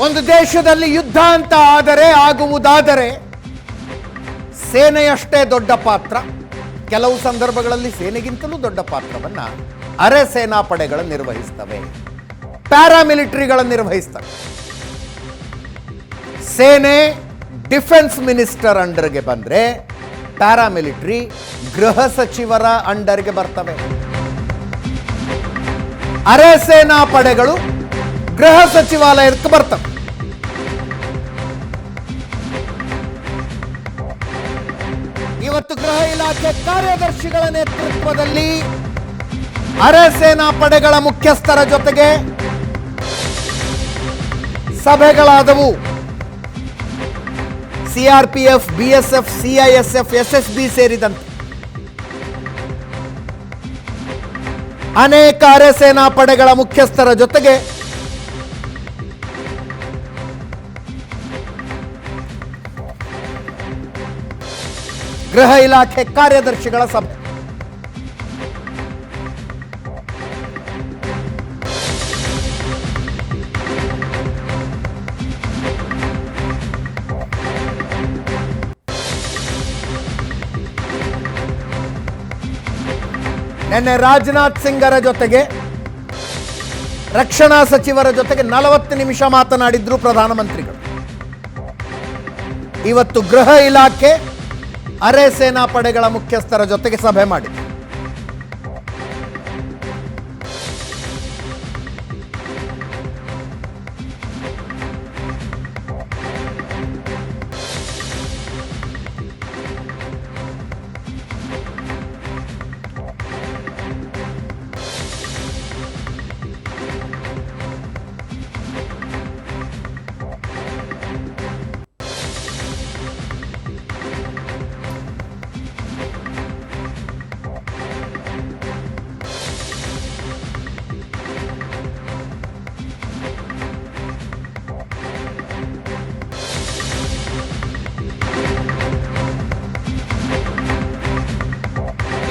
ಒಂದು ದೇಶದಲ್ಲಿ ಯುದ್ಧ ಅಂತ ಆದರೆ, ಆಗುವುದಾದರೆ ಸೇನೆಯಷ್ಟೇ ದೊಡ್ಡ ಪಾತ್ರ. ಕೆಲವು ಸಂದರ್ಭಗಳಲ್ಲಿ ಸೇನೆಗಿಂತಲೂ ದೊಡ್ಡ ಪಾತ್ರವನ್ನು ಅರೆ ಸೇನಾ ಪಡೆಗಳು ನಿರ್ವಹಿಸ್ತವೆ. ಪ್ಯಾರಾಮಿಲಿಟರಿಗಳು ನಿರ್ವಹಿಸ್ತವೆ. ಸೇನೆ ಡಿಫೆನ್ಸ್ ಮಿನಿಸ್ಟರ್ ಅಂಡರ್ಗೆ ಬಂದರೆ ಪ್ಯಾರಾಮಿಲಿಟರಿ ಗೃಹ ಸಚಿವರ ಅಂಡರ್ಗೆ ಬರ್ತವೆ. ಅರೆ ಸೇನಾ ಪಡೆಗಳು ಗೃಹ ಸಚಿವಾಲಯಕ್ಕೆ ಬರ್ತವೆ. ಇಲಾಖೆ ಕಾರ್ಯದರ್ಶಿಗಳ ನೇತೃತ್ವದಲ್ಲಿ ಅರೆ ಸೇನಾ ಪಡೆಗಳ ಮುಖ್ಯಸ್ಥರ ಜೊತೆಗೆ ಸಭೆಗಳಾದವು. ಸಿಆರ್ಪಿಎಫ್, ಬಿಎಸ್ಎಫ್, ಸಿಐಎಸ್ಎಫ್, ಎಸ್ಎಸ್ಬಿ ಸೇರಿದಂತೆ. ಅನೇಕ ಅರೆ ಸೇನಾ ಪಡೆಗಳ ಮುಖ್ಯಸ್ಥರ ಜೊತೆಗೆ ಗೃಹ ಇಲಾಖೆ ಕಾರ್ಯದರ್ಶಿಗಳ ಸಭೆ. ನಿನ್ನೆ ರಾಜನಾಥ್ ಸಿಂಗರ ಜೊತೆಗೆ ರಕ್ಷಣಾ ಸಚಿವರ ಜೊತೆಗೆ ನಲವತ್ತು ನಿಮಿಷ ಮಾತನಾಡಿದ್ರು ಪ್ರಧಾನಮಂತ್ರಿಗಳು. ಇವತ್ತು ಗೃಹ ಇಲಾಖೆ ಅರೆ ಸೇನಾ ಪಡೆಗಳ ಮುಖ್ಯಸ್ಥರ ಜೊತೆಗೆ ಸಭೆ ಮಾಡಿ.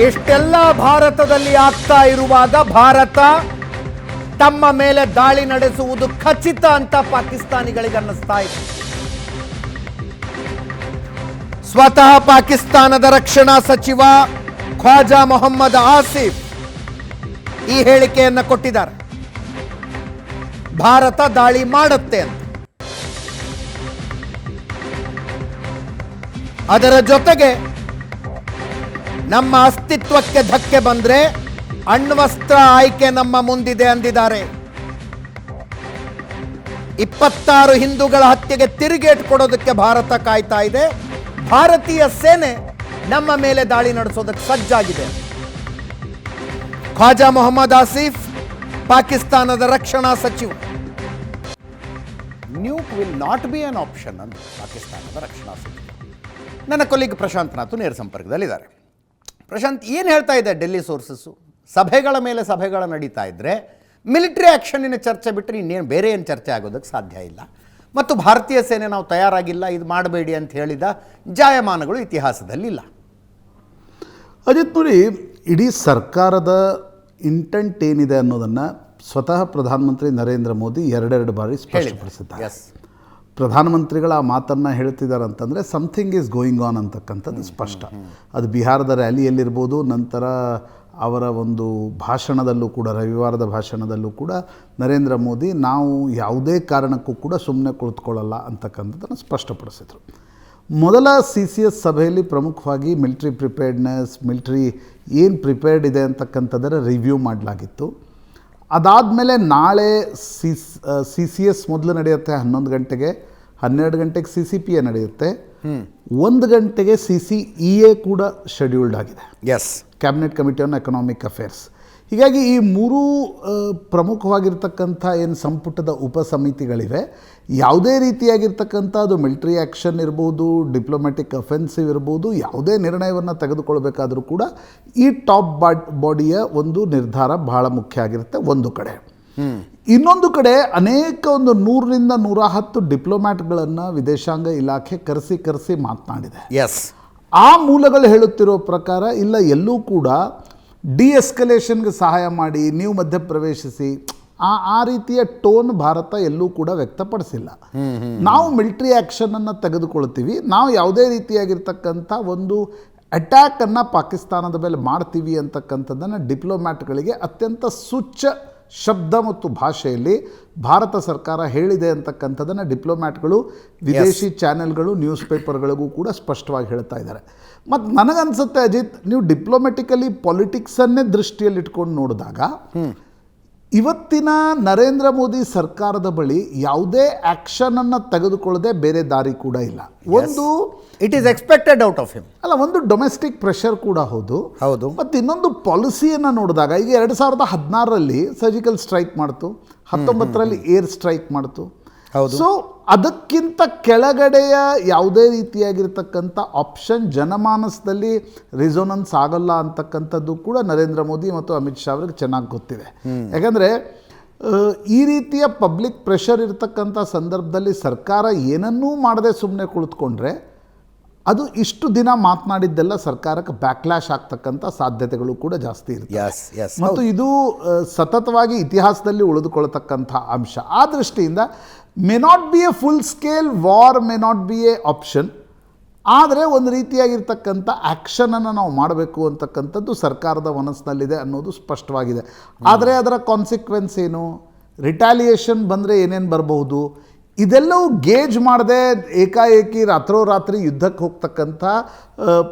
ಇಷ್ಟೆಲ್ಲ ಭಾರತದಲ್ಲಿ ಆಗ್ತಾ ಇರುವಾಗ ಭಾರತ, ತಮ್ಮ ಮೇಲೆ ದಾಳಿ ನಡೆಸುವುದು ಖಚಿತ ಅಂತ ಪಾಕಿಸ್ತಾನಿಗಳಿಗೆ ಅನ್ನಿಸ್ತಾ ಇದೆ. ಸ್ವತಃ ಪಾಕಿಸ್ತಾನದ ರಕ್ಷಣಾ ಸಚಿವ ಖ್ವಾಜಾ ಮೊಹಮ್ಮದ್ ಆಸಿಫ್ ಈ ಹೇಳಿಕೆಯನ್ನು ಕೊಟ್ಟಿದ್ದಾರೆ. ಭಾರತ ದಾಳಿ ಮಾಡುತ್ತೆ ಅಂತ. ಅದರ ಜೊತೆಗೆ ನಮ್ಮ ಅಸ್ತಿತ್ವಕ್ಕೆ ಧಕ್ಕೆ ಬಂದ್ರೆ ಅಣ್ವಸ್ತ್ರ ಆಯ್ಕೆ ನಮ್ಮ ಮುಂದಿದೆ ಅಂದಿದ್ದಾರೆ. ಇಪ್ಪತ್ತಾರು ಹಿಂದೂಗಳ ಹತ್ಯೆಗೆ ತಿರುಗೇಟ್ ಕೊಡೋದಕ್ಕೆ ಭಾರತ ಕಾಯ್ತಾ ಇದೆ. ಭಾರತೀಯ ಸೇನೆ ನಮ್ಮ ಮೇಲೆ ದಾಳಿ ನಡೆಸೋದಕ್ಕೆ ಸಜ್ಜಾಗಿದೆ. ಖ್ವಾಜಾ ಮೊಹಮ್ಮದ್ ಆಸಿಫ್, ಪಾಕಿಸ್ತಾನದ ರಕ್ಷಣಾ ಸಚಿವ. Nuke will not be an option ಅಂತ ಪಾಕಿಸ್ತಾನದ ರಕ್ಷಣಾ ಸಚಿವ. ನನ್ನ ಕೊಲೀಗ್ ಪ್ರಶಾಂತ್ ನಾಥ್ ನೇರ ಸಂಪರ್ಕದಲ್ಲಿದ್ದಾರೆ. ಪ್ರಶಾಂತ್ ಏನು ಹೇಳ್ತಾ ಇದೆ ಡೆಲ್ಲಿ ಸೋರ್ಸಸ್ಸು ಸಭೆಗಳ ಮೇಲೆ ಸಭೆಗಳ ನಡೀತಾ ಇದ್ದರೆ ಮಿಲಿಟ್ರಿ ಆ್ಯಕ್ಷನ್ನಿನ ಚರ್ಚೆ ಬಿಟ್ಟರೆ ಇನ್ನೇನು ಬೇರೆ ಏನು ಚರ್ಚೆ ಆಗೋದಕ್ಕೆ ಸಾಧ್ಯ ಇಲ್ಲ. ಮತ್ತು ಭಾರತೀಯ ಸೇನೆ ನಾವು ತಯಾರಾಗಿಲ್ಲ ಇದು ಮಾಡಬೇಡಿ ಅಂತ ಹೇಳಿದ ಜಾಯಮಾನಗಳು ಇತಿಹಾಸದಲ್ಲಿಲ್ಲ ಅಜಿತ್ ನೋಡಿ ಇಡೀ ಸರ್ಕಾರದ ಇಂಟೆಂಟ್ ಏನಿದೆ ಅನ್ನೋದನ್ನು ಸ್ವತಃ ಪ್ರಧಾನಮಂತ್ರಿ ನರೇಂದ್ರ ಮೋದಿ ಎರಡೆರಡು ಬಾರಿ ಸ್ಪಷ್ಟಪಡಿಸಿದ್ದಾರೆ. ಎಸ್ ಪ್ರಧಾನಮಂತ್ರಿಗಳ ಆ ಮಾತನ್ನು ಹೇಳ್ತಿದ್ದಾರೆ ಅಂತಂದರೆ ಸಮಥಿಂಗ್ ಈಸ್ ಗೋಯಿಂಗ್ ಆನ್ ಅಂತಕ್ಕಂಥದ್ದು ಸ್ಪಷ್ಟ. ಅದು ಬಿಹಾರದ ರ್ಯಾಲಿಯಲ್ಲಿರ್ಬೋದು, ನಂತರ ಅವರ ಒಂದು ಭಾಷಣದಲ್ಲೂ ಕೂಡ, ರವಿವಾರದ ಭಾಷಣದಲ್ಲೂ ಕೂಡ ನರೇಂದ್ರ ಮೋದಿ ನಾವು ಯಾವುದೇ ಕಾರಣಕ್ಕೂ ಕೂಡ ಸುಮ್ಮನೆ ಕುಳಿತುಕೊಳ್ಳಲ್ಲ ಅಂತಕ್ಕಂಥದ್ದನ್ನು ಸ್ಪಷ್ಟಪಡಿಸಿದರು. ಮೊದಲ ಸಿ ಸಿ ಎಸ್ ಸಭೆಯಲ್ಲಿ ಪ್ರಮುಖವಾಗಿ ಮಿಲ್ಟ್ರಿ ಪ್ರಿಪೇರ್ಡ್ನೆಸ್ ಮಿಲ್ಟ್ರಿ ಏನು ಪ್ರಿಪೇರ್ಡ್ ಇದೆ ಅಂತಕ್ಕಂಥದ್ದರ ರಿವ್ಯೂ ಮಾಡಲಾಗಿತ್ತು. ಅದಾದಮೇಲೆ ನಾಳೆ ಸಿ ಸಿ ಸಿ ಎಸ್ ಮೊದಲು ನಡೆಯುತ್ತೆ ಹನ್ನೊಂದು ಗಂಟೆಗೆ ಹನ್ನೆರಡು ಗಂಟೆಗೆ ಸಿ ಸಿ ಪಿ ಎ ನಡೆಯುತ್ತೆ. ಒಂದು ಗಂಟೆಗೆ ಸಿ ಸಿ ಇ ಎ ಕೂಡ ಶೆಡ್ಯೂಲ್ಡ್ ಆಗಿದೆ. S cabinet committee on economic affairs ಹೀಗಾಗಿ ಈ ಮೂರೂ ಪ್ರಮುಖವಾಗಿರ್ತಕ್ಕಂಥ ಏನು ಸಂಪುಟದ ಉಪಸಮಿತಿಗಳಿವೆ ಯಾವುದೇ ರೀತಿಯಾಗಿರ್ತಕ್ಕಂಥ ಅದು ಮಿಲ್ಟ್ರಿ ಆ್ಯಕ್ಷನ್ ಇರ್ಬೋದು ಡಿಪ್ಲೊಮ್ಯಾಟಿಕ್ ಅಫೆನ್ಸಿವ್ ಇರ್ಬೋದು ಯಾವುದೇ ನಿರ್ಣಯವನ್ನು ತೆಗೆದುಕೊಳ್ಬೇಕಾದರೂ ಕೂಡ ಈ ಟಾಪ್ ಬಾಡ್ ಬಾಡಿಯ ಒಂದು ನಿರ್ಧಾರ ಬಹಳ ಮುಖ್ಯ ಆಗಿರುತ್ತೆ ಒಂದು ಕಡೆ. ಇನ್ನೊಂದು ಕಡೆ ಅನೇಕ ಒಂದು ನೂರರಿಂದ ನೂರ ಹತ್ತು ಡಿಪ್ಲೊಮ್ಯಾಟ್ಗಳನ್ನು ವಿದೇಶಾಂಗ ಇಲಾಖೆ ಕರೆಸಿ ಕರೆಸಿ ಮಾತನಾಡಿದೆ. ಎಸ್ ಆ ಮೂಲಗಳು ಹೇಳುತ್ತಿರೋ ಪ್ರಕಾರ ಇಲ್ಲ ಎಲ್ಲೂ ಕೂಡ ಡಿ ಎಸ್ಕಲೇಷನ್ಗೆ ಸಹಾಯ ಮಾಡಿ ನೀವು ಮಧ್ಯಪ್ರವೇಶಿಸಿ ಆ ಆ ರೀತಿಯ ಟೋನ್ ಭಾರತ ಎಲ್ಲೂ ಕೂಡ ವ್ಯಕ್ತಪಡಿಸಿಲ್ಲ. ನಾವು ಮಿಲಿಟರಿ ಆ್ಯಕ್ಷನನ್ನು ತೆಗೆದುಕೊಳ್ತೀವಿ. ನಾವು ಯಾವುದೇ ರೀತಿಯಾಗಿರ್ತಕ್ಕಂಥ ಒಂದು ಅಟ್ಯಾಕನ್ನು ಪಾಕಿಸ್ತಾನದ ಮೇಲೆ ಮಾಡ್ತೀವಿ ಅಂತಕ್ಕಂಥದ್ದನ್ನು ಡಿಪ್ಲೊಮ್ಯಾಟ್ಗಳಿಗೆ ಅತ್ಯಂತ ಸುಚ್ಚ ಶಬ್ದ ಮತ್ತು ಭಾಷೆಯಲ್ಲಿ ಭಾರತ ಸರ್ಕಾರ ಹೇಳಿದೆ ಅಂತಕ್ಕಂಥದ್ದನ್ನು ಡಿಪ್ಲೊಮ್ಯಾಟ್ಗಳು ವಿದೇಶಿ ಚಾನೆಲ್ಗಳು ನ್ಯೂಸ್ ಪೇಪರ್ಗಳಿಗೂ ಕೂಡ ಸ್ಪಷ್ಟವಾಗಿ ಹೇಳ್ತಾ ಇದ್ದಾರೆ. ಮತ್ತು ನನಗನ್ಸುತ್ತೆ ಅಜಿತ್ ನೀವು ಡಿಪ್ಲೊಮೆಟಿಕಲಿ ಪಾಲಿಟಿಕ್ಸನ್ನೇ ದೃಷ್ಟಿಯಲ್ಲಿ ಇಟ್ಕೊಂಡು ನೋಡಿದಾಗ ಇವತ್ತಿನ ನರೇಂದ್ರ ಮೋದಿ ಸರ್ಕಾರದ ಬಳಿ ಯಾವುದೇ ಆ್ಯಕ್ಷನನ್ನು ತೆಗೆದುಕೊಳ್ಳದೆ ಬೇರೆ ದಾರಿ ಕೂಡ ಇಲ್ಲ. ಒಂದು it is expected out of him ಅಲ್ಲ ಒಂದು ಡೊಮೆಸ್ಟಿಕ್ ಪ್ರೆಷರ್ ಕೂಡ ಹೌದು. ಹೌದು. ಮತ್ತು ಇನ್ನೊಂದು ಪಾಲಿಸಿಯನ್ನು ನೋಡಿದಾಗ ಈಗ ಎರಡು ಸಾವಿರದ ಹದಿನಾರರಲ್ಲಿ ಸರ್ಜಿಕಲ್ ಸ್ಟ್ರೈಕ್ ಮಾಡ್ತು ಹತ್ತೊಂಬತ್ತರಲ್ಲಿ ಏರ್ ಸ್ಟ್ರೈಕ್ ಮಾಡ್ತು. ಹೌದು. ಸೊ ಅದಕ್ಕಿಂತ ಕೆಳಗಡೆಯ ಯಾವುದೇ ರೀತಿಯಾಗಿರ್ತಕ್ಕಂಥ ಆಪ್ಷನ್ ಜನಮಾನಸದಲ್ಲಿ ರಿಸೋನೆನ್ಸ್ ಆಗಲ್ಲ ಅಂತಕ್ಕಂಥದ್ದು ಕೂಡ ನರೇಂದ್ರ ಮೋದಿ ಮತ್ತು ಅಮಿತ್ ಶಾ ಅವ್ರಿಗೆ ಚೆನ್ನಾಗಿ ಗೊತ್ತಿದೆ. ಯಾಕಂದರೆ ಈ ರೀತಿಯ ಪಬ್ಲಿಕ್ ಪ್ರೆಷರ್ ಇರತಕ್ಕಂಥ ಸಂದರ್ಭದಲ್ಲಿ ಸರ್ಕಾರ ಏನನ್ನೂ ಮಾಡದೆ ಸುಮ್ಮನೆ ಕುಳಿತುಕೊಂಡ್ರೆ ಅದು ಇಷ್ಟು ದಿನ ಮಾತನಾಡಿದ್ದೆಲ್ಲ ಸರ್ಕಾರಕ್ಕೆ ಬ್ಯಾಕ್ಲ್ಯಾಶ್ ಆಗ್ತಕ್ಕಂಥ ಸಾಧ್ಯತೆಗಳು ಕೂಡ ಜಾಸ್ತಿ ಇರುತ್ತೆ. ಮತ್ತು ಇದು ಸತತವಾಗಿ ಇತಿಹಾಸದಲ್ಲಿ ಉಳಿದುಕೊಳ್ತಕ್ಕಂಥ ಅಂಶ. ಆ ದೃಷ್ಟಿಯಿಂದ may not be a full scale war may not be a option ಆದರೆ ಒಂದು ರೀತಿಯಾಗಿರ್ತಕ್ಕಂಥ ಆ್ಯಕ್ಷನನ್ನು ನಾವು ಮಾಡಬೇಕು ಅಂತಕ್ಕಂಥದ್ದು ಸರ್ಕಾರದ ಮನಸ್ಸಿನಲ್ಲಿದೆ ಅನ್ನೋದು ಸ್ಪಷ್ಟವಾಗಿದೆ. ಆದರೆ ಅದರ ಕಾನ್ಸಿಕ್ವೆನ್ಸ್ ಏನು? ರಿಟಾಲಿಯೇಷನ್ ಬಂದರೆ ಏನೇನು ಬರಬಹುದು? ಇದೆಲ್ಲವೂ ಗೇಜ್ ಮಾಡದೆ ಏಕಾಏಕಿ ರಾತ್ರೋರಾತ್ರಿ ಯುದ್ಧಕ್ಕೆ ಹೋಗ್ತಕ್ಕಂಥ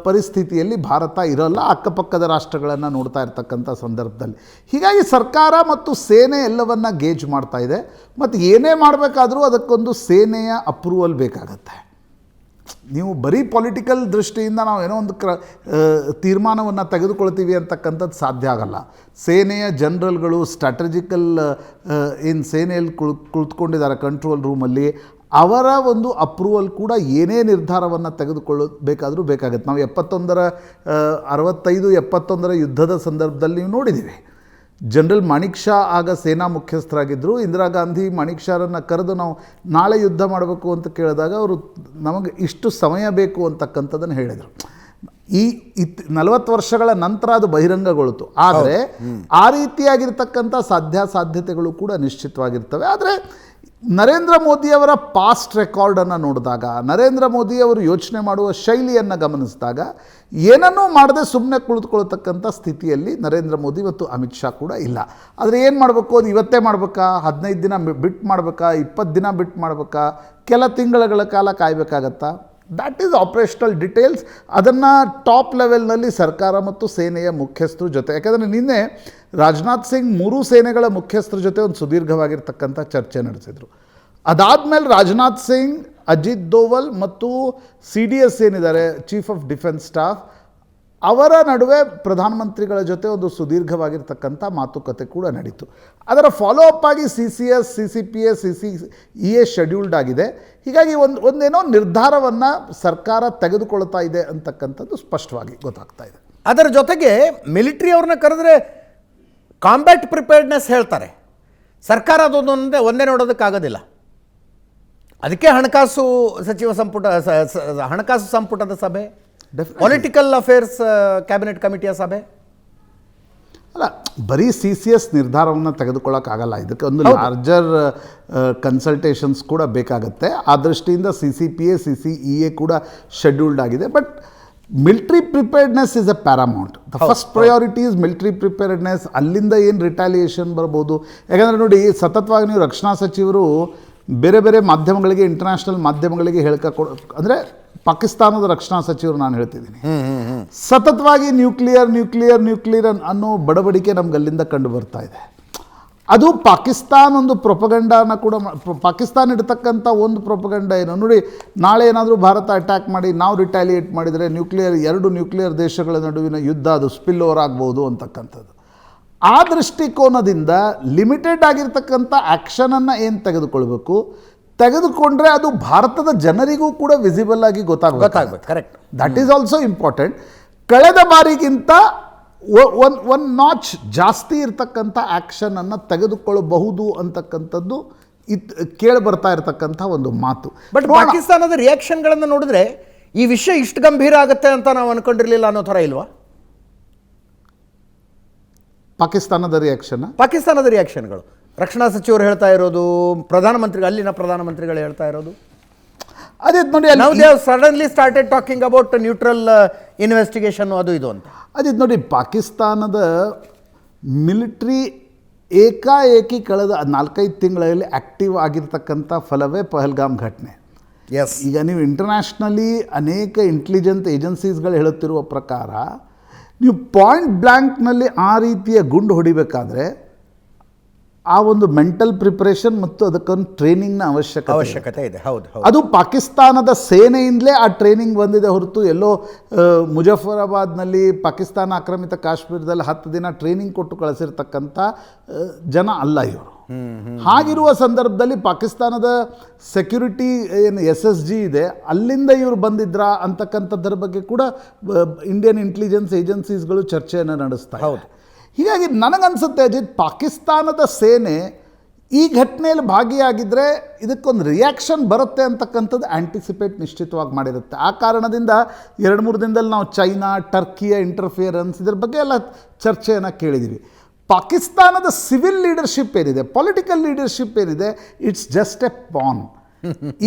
ಪರಿಸ್ಥಿತಿಯಲ್ಲಿ ಭಾರತ ಇರೋಲ್ಲ, ಅಕ್ಕಪಕ್ಕದ ರಾಷ್ಟ್ರಗಳನ್ನು ನೋಡ್ತಾ ಇರ್ತಕ್ಕಂಥ ಸಂದರ್ಭದಲ್ಲಿ. ಹೀಗಾಗಿ ಸರ್ಕಾರ ಮತ್ತು ಸೇನೆ ಎಲ್ಲವನ್ನ ಗೇಜ್ ಮಾಡ್ತಾ ಇದೆ. ಮತ್ತು ಏನೇ ಮಾಡಬೇಕಾದರೂ ಅದಕ್ಕೊಂದು ಸೇನೆಯ ಅಪ್ರೂವಲ್ ಬೇಕಾಗತ್ತೆ. ನೀವು ಬರೀ ಪೊಲಿಟಿಕಲ್ ದೃಷ್ಟಿಯಿಂದ ನಾವು ಏನೋ ಒಂದು ಕ್ರ ತೀರ್ಮಾನವನ್ನು ತೆಗೆದುಕೊಳ್ತೀವಿ ಅಂತಕ್ಕಂಥದ್ದು ಸಾಧ್ಯ ಆಗಲ್ಲ. ಸೇನೆಯ ಜನರಲ್ಗಳು ಸ್ಟ್ರಾಟಜಿಕಲ್ ಏನು ಸೇನೆಯಲ್ಲಿ ಕುಳ್, ಕುಳಿತುಕೊಂಡಿದ್ದಾರೆ ಕಂಟ್ರೋಲ್ ರೂಮಲ್ಲಿ ಅವರ ಒಂದು ಅಪ್ರೂವಲ್ ಕೂಡ ಏನೇ ನಿರ್ಧಾರವನ್ನು ತೆಗೆದುಕೊಳ್ಳಬೇಕಾದರೂ ಬೇಕಾಗುತ್ತೆ. ನಾವು ಎಪ್ಪತ್ತೊಂದರ ಅರವತ್ತೈದು, ಎಪ್ಪತ್ತೊಂದರ ಯುದ್ಧದ ಸಂದರ್ಭದಲ್ಲಿ ನೀವು ನೋಡಿದ್ದೀವಿ. ಜನರಲ್ ಮಾಣಿಕ್ ಶಾ ಆಗ ಸೇನಾ ಮುಖ್ಯಸ್ಥರಾಗಿದ್ದರು ಇಂದಿರಾ ಗಾಂಧಿ ಮಾಣಿಕ್ ಶಾರನ್ನು ಕರೆದು ನಾವು ನಾಳೆ ಯುದ್ಧ ಮಾಡಬೇಕು ಅಂತ ಕೇಳಿದಾಗ ಅವರು ನಮಗೆ ಇಷ್ಟು ಸಮಯ ಬೇಕು ಅಂತಕ್ಕಂಥದ್ದನ್ನು ಹೇಳಿದರು. ಈ ಇತ್ ನಲವತ್ತು ವರ್ಷಗಳ ನಂತರ ಅದು ಬಹಿರಂಗಗೊಳ್ತು ಆದರೆ ಆ ರೀತಿಯಾಗಿರ್ತಕ್ಕಂಥ ಸಾಧ್ಯಾಸಾಧ್ಯತೆಗಳು ಕೂಡ ನಿಶ್ಚಿತವಾಗಿರ್ತವೆ. ಆದರೆ ನರೇಂದ್ರ ಮೋದಿಯವರ ಪಾಸ್ಟ್ ರೆಕಾರ್ಡನ್ನು ನೋಡಿದಾಗ, ನರೇಂದ್ರ ಮೋದಿಯವರು ಯೋಚನೆ ಮಾಡುವ ಶೈಲಿಯನ್ನು ಗಮನಿಸಿದಾಗ, ಏನನ್ನೂ ಮಾಡದೆ ಸುಮ್ಮನೆ ಕುಳಿತುಕೊಳ್ತಕ್ಕಂಥ ಸ್ಥಿತಿಯಲ್ಲಿ ನರೇಂದ್ರ ಮೋದಿ ಮತ್ತು ಅಮಿತ್ ಶಾ ಕೂಡ ಇಲ್ಲ. ಆದರೆ ಏನು ಮಾಡಬೇಕು? ಅದು ಇವತ್ತೇ ಮಾಡಬೇಕಾ? ಹದಿನೈದು ದಿನ ಬಿಟ್ಟು ಮಾಡಬೇಕಾ? ಇಪ್ಪತ್ತು ದಿನ ಬಿಟ್ಟು ಮಾಡಬೇಕಾ? ಕೆಲ ತಿಂಗಳುಗಳ ಕಾಲ ಕಾಯಬೇಕಾಗತ್ತಾ? ದ್ಯಾಟ್ ಈಸ್ ಆಪ್ರೇಷನಲ್ ಡಿಟೇಲ್ಸ್ ಅದನ್ನು ಟಾಪ್ ಲೆವೆಲ್ನಲ್ಲಿ ಸರ್ಕಾರ ಮತ್ತು ಸೇನೆಯ ಮುಖ್ಯಸ್ಥರ ಜೊತೆ, ಯಾಕಂದರೆ ನಿನ್ನೆ ರಾಜನಾಥ್ ಸಿಂಗ್ ಮೂರೂ ಸೇನೆಗಳ ಮುಖ್ಯಸ್ಥರ ಜೊತೆ ಒಂದು ಸುದೀರ್ಘವಾಗಿರ್ತಕ್ಕಂಥ ಚರ್ಚೆ ನಡೆಸಿದರು. ಅದಾದಮೇಲೆ ರಾಜನಾಥ್ ಸಿಂಗ್, ಅಜಿತ್ ದೋವಲ್ ಮತ್ತು ಸಿ ಡಿ ಎಸ್ ಏನಿದ್ದಾರೆ ಚೀಫ್ ಆಫ್ ಡಿಫೆನ್ಸ್ ಸ್ಟಾಫ್ ಅವರ ನಡುವೆ ಪ್ರಧಾನಮಂತ್ರಿಗಳ ಜೊತೆ ಒಂದು ಸುದೀರ್ಘವಾಗಿರ್ತಕ್ಕಂಥ ಮಾತುಕತೆ ಕೂಡ ನಡೀತು. ಅದರ ಫಾಲೋ ಅಪ್ ಆಗಿ C C S C C P S C C E S scheduled ಆಗಿದೆ. ಹೀಗಾಗಿ ಒಂದು, ಒಂದೇನೋ ನಿರ್ಧಾರವನ್ನು ಸರ್ಕಾರ ತೆಗೆದುಕೊಳ್ತಾ ಇದೆ ಅಂತಕ್ಕಂಥದ್ದು ಸ್ಪಷ್ಟವಾಗಿ ಗೊತ್ತಾಗ್ತಾ ಇದೆ. ಅದರ ಜೊತೆಗೆ ಮಿಲಿಟ್ರಿ ಅವ್ರನ್ನ ಕರೆದ್ರೆ ಕಾಂಬ್ಯಾಟ್ ಪ್ರಿಪೇರ್ಡ್ನೆಸ್ ಹೇಳ್ತಾರೆ. ಸರ್ಕಾರ ಅದೊಂದೊಂದೇ ಒಂದೇ ನೋಡೋದಕ್ಕಾಗೋದಿಲ್ಲ. ಅದಕ್ಕೆ ಹಣಕಾಸು ಸಚಿವ ಸಂಪುಟ ಹಣಕಾಸು ಸಂಪುಟದ ಸಭೆ. ಪೊಲಿಟಿಕಲ್ ಅಫೇರ್ಸ್ ಕ್ಯಾಬಿನೆಟ್ ಕಮಿಟಿಯ ಸಭೆ? ಅಲ್ಲ ಬರೀ ಸಿ ಸಿ ಎಸ್ ನಿರ್ಧಾರವನ್ನು ತೆಗೆದುಕೊಳ್ಳೋಕ್ಕಾಗಲ್ಲ. ಇದಕ್ಕೆ ಒಂದು ಲಾರ್ಜರ್ ಕನ್ಸಲ್ಟೇಷನ್ಸ್ ಕೂಡ ಬೇಕಾಗುತ್ತೆ. ಆ ದೃಷ್ಟಿಯಿಂದ C C P A C C E A ಕೂಡ ಶೆಡ್ಯೂಲ್ಡ್ ಆಗಿದೆ. But military preparedness is a paramount the first priority is military preparedness ಅಲ್ಲಿಂದ ಏನು ರಿಟಾಲಿಯೇಷನ್ ಬರ್ಬೋದು? ಯಾಕಂದರೆ ನೋಡಿ ಸತತವಾಗಿ ನೀವು ರಕ್ಷಣಾ ಸಚಿವರು ಬೇರೆ ಬೇರೆ ಮಾಧ್ಯಮಗಳಿಗೆ ಇಂಟರ್ನ್ಯಾಷನಲ್ ಮಾಧ್ಯಮಗಳಿಗೆ ಹೇಳಕ ಕೊಡ ಅಂದರೆ ಪಾಕಿಸ್ತಾನದ ರಕ್ಷಣಾ ಸಚಿವರು ನಾನು ಹೇಳ್ತಿದ್ದೀನಿ. ಸತತವಾಗಿ ನ್ಯೂಕ್ಲಿಯರ್ ನ್ಯೂಕ್ಲಿಯರ್ ನ್ಯೂಕ್ಲಿಯರ್ ಅನ್ನೋ ಬಡಬಡಿಕೆ ನಮ್ಗೆ ಅಲ್ಲಿಂದ ಕಂಡು ಬರ್ತಾ ಇದೆ. ಅದು ಪಾಕಿಸ್ತಾನ ಒಂದು ಪ್ರೊಪಗಂಡನ ಕೂಡ ಪಾಕಿಸ್ತಾನ ಇಡ್ತಕ್ಕಂಥ ಒಂದು ಪ್ರೊಪಗಂಡ ಏನು? ನೋಡಿ ನಾಳೆ ಏನಾದರೂ ಭಾರತ ಅಟ್ಯಾಕ್ ಮಾಡಿ ನಾವು ರಿಟ್ಯಾಲಿಯೇಟ್ ಮಾಡಿದರೆ ನ್ಯೂಕ್ಲಿಯರ್ ಎರಡು ನ್ಯೂಕ್ಲಿಯರ್ ದೇಶಗಳ ನಡುವಿನ ಯುದ್ಧ ಅದು ಸ್ಪಿಲ್ ಓವರ್ ಆಗ್ಬೋದು ಅಂತಕ್ಕಂಥದ್ದು. ಆ ದೃಷ್ಟಿಕೋನದಿಂದ ಲಿಮಿಟೆಡ್ ಆಗಿರ್ತಕ್ಕಂಥ ಆ್ಯಕ್ಷನನ್ನು ಏನು ತೆಗೆದುಕೊಳ್ಬೇಕು? ತೆಗೆದುಕೊಂಡ್ರೆ ಅದು ಭಾರತದ ಜನರಿಗೂ ಕೂಡ ವಿಸಿಬಲ್ ಆಗಿ ಗೊತ್ತಾಗಬೇಕು. ಗೊತ್ತಾಗ್ಬೇಕು correct that is also important ಕಳೆದ ಬಾರಿಗಿಂತ ಒನ್ ಒನ್ ನಾಚ್ ಜಾಸ್ತಿ ಇರತಕ್ಕಂಥ ಆ್ಯಕ್ಷನನ್ನು ತೆಗೆದುಕೊಳ್ಳಬಹುದು ಅಂತಕ್ಕಂಥದ್ದು ಇತ್ ಕೇಳಿ ಬರ್ತಾ ಇರತಕ್ಕಂಥ ಒಂದು ಮಾತು. ಬಟ್ ಪಾಕಿಸ್ತಾನದ ರಿಯಾಕ್ಷನ್ಗಳನ್ನು ನೋಡಿದ್ರೆ ಈ ವಿಷಯ ಇಷ್ಟು ಗಂಭೀರ ಆಗುತ್ತೆ ಅಂತ ನಾವು ಅನ್ಕೊಂಡಿರಲಿಲ್ಲ ಅನ್ನೋ ಥರ ಇಲ್ವಾ? ಪಾಕಿಸ್ತಾನದ ರಿಯಾಕ್ಷನ್ ಪಾಕಿಸ್ತಾನದ ರಿಯಾಕ್ಷನ್ಗಳು ರಕ್ಷಣಾ ಸಚಿವರು ಹೇಳ್ತಾ ಇರೋದು ಪ್ರಧಾನಮಂತ್ರಿ ಅಲ್ಲಿನ ಪ್ರಧಾನಮಂತ್ರಿಗಳು ಹೇಳ್ತಾ ಇರೋದು. ಅದೇ ನೋಡಿ ನಾವು they've suddenly started talking about neutral investigation ಅದು ಇದು ಅಂತ. ಅದೇ ನೋಡಿ ಪಾಕಿಸ್ತಾನದ ಮಿಲಿಟ್ರಿ ಏಕಾಏಕಿ ಕಳೆದ ನಾಲ್ಕೈದು ತಿಂಗಳಲ್ಲಿ ಆ್ಯಕ್ಟಿವ್ ಆಗಿರ್ತಕ್ಕಂಥ ಫಲವೇ ಪಹಲ್ಗಾಮ್ ಘಟನೆ. ಎಸ್ ಈಗ ನೀವು ಇಂಟರ್ನ್ಯಾಷನಲಿ ಅನೇಕ ಇಂಟೆಲಿಜೆಂಟ್ ಏಜೆನ್ಸೀಸ್ಗಳು ಹೇಳುತ್ತಿರುವ ಪ್ರಕಾರ ನೀವು ಪಾಯಿಂಟ್ ಬ್ಲ್ಯಾಂಕ್ನಲ್ಲಿ ಆ ರೀತಿಯ ಗುಂಡು ಹೊಡಿಬೇಕಾದ್ರೆ ಆ ಒಂದು ಮೆಂಟಲ್ ಪ್ರಿಪ್ರೇಷನ್ ಮತ್ತು ಅದಕ್ಕೊಂದು ಟ್ರೈನಿಂಗ್ನ ಅವಶ್ಯಕ. ಅವಶ್ಯಕತೆ ಇದೆ. ಹೌದು ಅದು ಪಾಕಿಸ್ತಾನದ ಸೇನೆಯಿಂದಲೇ ಆ ಟ್ರೈನಿಂಗ್ ಬಂದಿದೆ ಹೊರತು ಎಲ್ಲೋ ಮುಜಫರಾಬಾದ್ನಲ್ಲಿ ಪಾಕಿಸ್ತಾನ ಆಕ್ರಮಿತ ಕಾಶ್ಮೀರದಲ್ಲಿ ಹತ್ತು ದಿನ ಟ್ರೈನಿಂಗ್ ಕೊಟ್ಟು ಕಳಿಸಿರ್ತಕ್ಕಂಥ ಜನ ಅಲ್ಲ ಇವರು. ಹಾಗಿರುವ ಸಂದರ್ಭದಲ್ಲಿ ಪಾಕಿಸ್ತಾನದ ಸೆಕ್ಯೂರಿಟಿ ಏನು ಎಸ್ ಎಸ್ ಜಿ ಇದೆ ಅಲ್ಲಿಂದ ಇವರು ಬಂದಿದ್ರಾ ಅಂತಕ್ಕಂಥದ್ದರ ಬಗ್ಗೆ ಕೂಡ ಇಂಡಿಯನ್ ಇಂಟೆಲಿಜೆನ್ಸ್ ಏಜೆನ್ಸೀಸ್ಗಳು ಚರ್ಚೆಯನ್ನು ನಡೆಸ್ತಾ ಹೌದು. ಹೀಗಾಗಿ ನನಗನ್ಸುತ್ತೆ ಅಜಿತ್ ಪಾಕಿಸ್ತಾನದ ಸೇನೆ ಈ ಘಟನೆಯಲ್ಲಿ ಭಾಗಿಯಾಗಿದ್ದರೆ ಇದಕ್ಕೊಂದು ರಿಯಾಕ್ಷನ್ ಬರುತ್ತೆ ಅಂತಕ್ಕಂಥದ್ದು ಆ್ಯಂಟಿಸಿಪೇಟ್ ನಿಶ್ಚಿತವಾಗಿ ಮಾಡಿರುತ್ತೆ. ಆ ಕಾರಣದಿಂದ ಎರಡು ಮೂರು ದಿನದಲ್ಲಿ ನಾವು ಚೈನಾ ಟರ್ಕಿಯ ಇಂಟರ್ಫಿಯರೆನ್ಸ್ ಇದ್ರ ಬಗ್ಗೆ ಎಲ್ಲ ಚರ್ಚೆಯನ್ನು ಕೇಳಿದ್ದೀವಿ ಪಾಕಿಸ್ತಾನದ ಸಿವಿಲ್ ಲೀಡರ್ಶಿಪ್ ಏನಿದೆ ಪೊಲಿಟಿಕಲ್ ಲೀಡರ್ಶಿಪ್ ಏನಿದೆ ಇಟ್ಸ್ ಜಸ್ಟ್ ಎ ಪಾನ್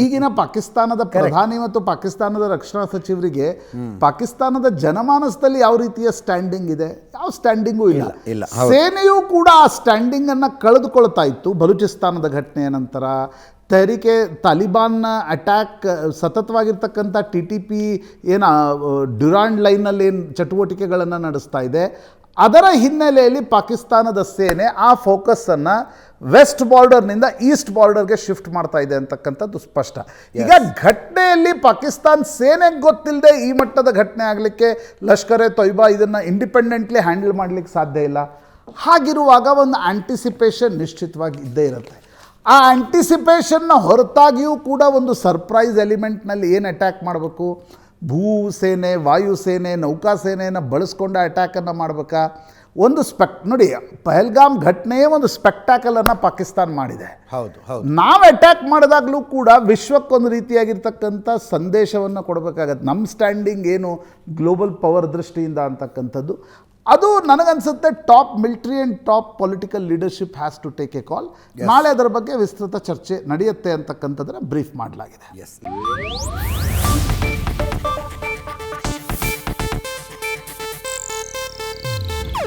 ಈಗಿನ ಪಾಕಿಸ್ತಾನದ ಪ್ರಧಾನಿ ಮತ್ತು ಪಾಕಿಸ್ತಾನದ ರಕ್ಷಣಾ ಸಚಿವರಿಗೆ ಪಾಕಿಸ್ತಾನದ ಜನಮಾನಸದಲ್ಲಿ ಯಾವ ರೀತಿಯ ಸ್ಟ್ಯಾಂಡಿಂಗ್ ಇದೆ? ಯಾವ ಸ್ಟ್ಯಾಂಡಿಂಗು ಇಲ್ಲ. ಇಲ್ಲ, ಸೇನೆಯೂ ಕೂಡ ಆ ಸ್ಟ್ಯಾಂಡಿಂಗ್ ಅನ್ನ ಕಳೆದುಕೊಳ್ತಾ ಇತ್ತು. ಬಲೂಚಿಸ್ತಾನದ ಘಟನೆಯ ನಂತರ ತೆಹರಿಕೆ ತಾಲಿಬಾನ್ನ ಅಟ್ಯಾಕ್ ಸತತವಾಗಿರ್ತಕ್ಕಂಥ ಟಿ ಟಿ ಪಿ ಏನು ಡ್ಯುರಾಂಡ್ ಲೈನಲ್ಲಿ ಏನು ಚಟುವಟಿಕೆಗಳನ್ನು ನಡೆಸ್ತಾ ಇದೆ. ಅದರ ಹಿನ್ನೆಲೆಯಲ್ಲಿ ಪಾಕಿಸ್ತಾನದ ಸೇನೆ ಆ ಫೋಕಸ್ಸನ್ನು ವೆಸ್ಟ್ ಬಾರ್ಡರ್ನಿಂದ ಈಸ್ಟ್ ಬಾರ್ಡರ್ಗೆ ಶಿಫ್ಟ್ ಮಾಡ್ತಾ ಇದೆ ಅಂತಕ್ಕಂಥದ್ದು ಸ್ಪಷ್ಟ. ಈಗ ಘಟನೆಯಲ್ಲಿ ಪಾಕಿಸ್ತಾನ್ ಸೇನೆಗೆ ಗೊತ್ತಿಲ್ಲದೆ ಈ ಮಟ್ಟದ ಘಟನೆ ಆಗಲಿಕ್ಕೆ ಲಷ್ಕರೆ ಎ ತೊಯ್ಬಾ ಇದನ್ನು ಇಂಡಿಪೆಂಡೆಂಟ್ಲಿ ಹ್ಯಾಂಡಲ್ ಮಾಡಲಿಕ್ಕೆ ಸಾಧ್ಯ ಇಲ್ಲ. ಹಾಗಿರುವಾಗ ಒಂದು ಆಂಟಿಸಿಪೇಷನ್ ನಿಶ್ಚಿತವಾಗಿ ಇದ್ದೇ ಇರುತ್ತೆ. ಆ ಆಂಟಿಸಿಪೇಷನ್ನ ಹೊರತಾಗಿಯೂ ಕೂಡ ಒಂದು ಸರ್ಪ್ರೈಸ್ ಎಲಿಮೆಂಟ್ನಲ್ಲಿ ಏನು ಅಟ್ಯಾಕ್ ಮಾಡಬೇಕು? ಭೂ ಸೇನೆ ವಾಯುಸೇನೆ ನೌಕಾ ಸೇನೆಯನ್ನು ಬಳಸ್ಕೊಂಡು ಅಟ್ಯಾಕನ್ನು ಮಾಡಬೇಕಾ? ಒಂದು ಸ್ಪೆಕ್ ನೋಡಿ ಪಹಲ್ಗಾಮ್ ಘಟನೆಯೇ ಒಂದು ಸ್ಪೆಕ್ಟಾಕಲನ್ನು ಪಾಕಿಸ್ತಾನ ಮಾಡಿದೆ. ಹೌದು ಹೌದು. ನಾವು ಅಟ್ಯಾಕ್ ಮಾಡಿದಾಗಲೂ ಕೂಡ ವಿಶ್ವಕ್ಕೊಂದು ರೀತಿಯಾಗಿರ್ತಕ್ಕಂಥ ಸಂದೇಶವನ್ನು ಕೊಡಬೇಕಾಗತ್ತೆ. ನಮ್ಮ ಸ್ಟ್ಯಾಂಡಿಂಗ್ ಏನು? ಗ್ಲೋಬಲ್ ಪವರ್ ದೃಷ್ಟಿಯಿಂದ ಅಂತಕ್ಕಂಥದ್ದು. ಅದು ನನಗನ್ಸುತ್ತೆ top military and top political leadership has to take a call ನಾಳೆ ಅದರ ಬಗ್ಗೆ ವಿಸ್ತೃತ ಚರ್ಚೆ ನಡೆಯುತ್ತೆ ಅಂತಕ್ಕಂಥದ್ದನ್ನು ಬ್ರೀಫ್ ಮಾಡಲಾಗಿದೆ. ಎಸ್